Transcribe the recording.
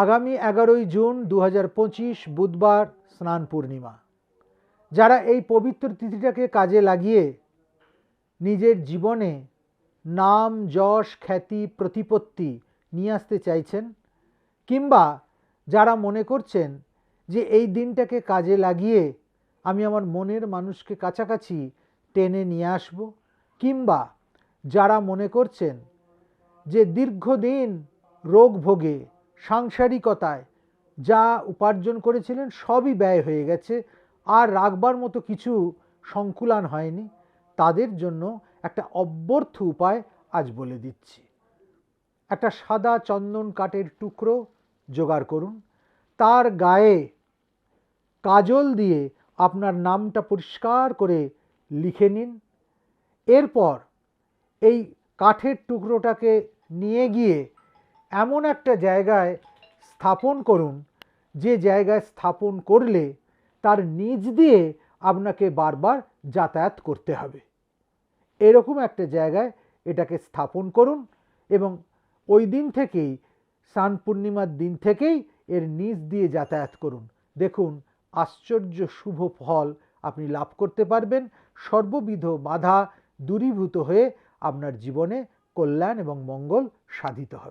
আগামী এগারোই জুন দু হাজার পঁচিশ বুধবার স্নান পূর্ণিমা। যারা এই পবিত্র তিথিটাকে কাজে লাগিয়ে নিজের জীবনে নাম, যশ, খ্যাতি, প্রতিপত্তি নিয়ে আসতে চাইছেন কিংবা যারা মনে করছেন যে এই দিনটাকে কাজে লাগিয়ে আমি আমার মনের মানুষকে কাছাকাছি টেনে নিয়ে আসব কিংবা যারা মনে করছেন যে দীর্ঘদিন রোগ ভোগে সাংসারিকতায় যা উপার্জন করেছিলেন সবই ব্যয় হয়ে গেছে, আর রাখবার মতো কিছু সংকুলান হয়নি, তাদের জন্য একটা অব্যর্থ উপায় আজ বলে দিচ্ছি। একটা সাদা চন্দন কাঠের টুকরো জোগাড় করুন, তার গায়ে কাজল দিয়ে আপনার নামটা পরিষ্কার করে লিখে নিন, এরপর এই কাঠের টুকরোটাকে নিয়ে গিয়ে এমন একটা জায়গায় স্থাপন করুন, যে জায়গায় স্থাপন করলে তার নিচ দিয়ে আপনাকে বারবার যাতায়াত করতে হবে। এরকম একটা জায়গায় এটাকে স্থাপন করুন এবং ওই দিন থেকেই, সান পূর্ণিমার দিন থেকেই এর নিচ দিয়ে যাতায়াত করুন। দেখুন, আশ্চর্য শুভ ফল আপনি লাভ করতে পারবেন। সর্ববিধ বাধা দূরীভূত হয়ে আপনার জীবনে কল্যাণ এবং মঙ্গল সাধিত হবে।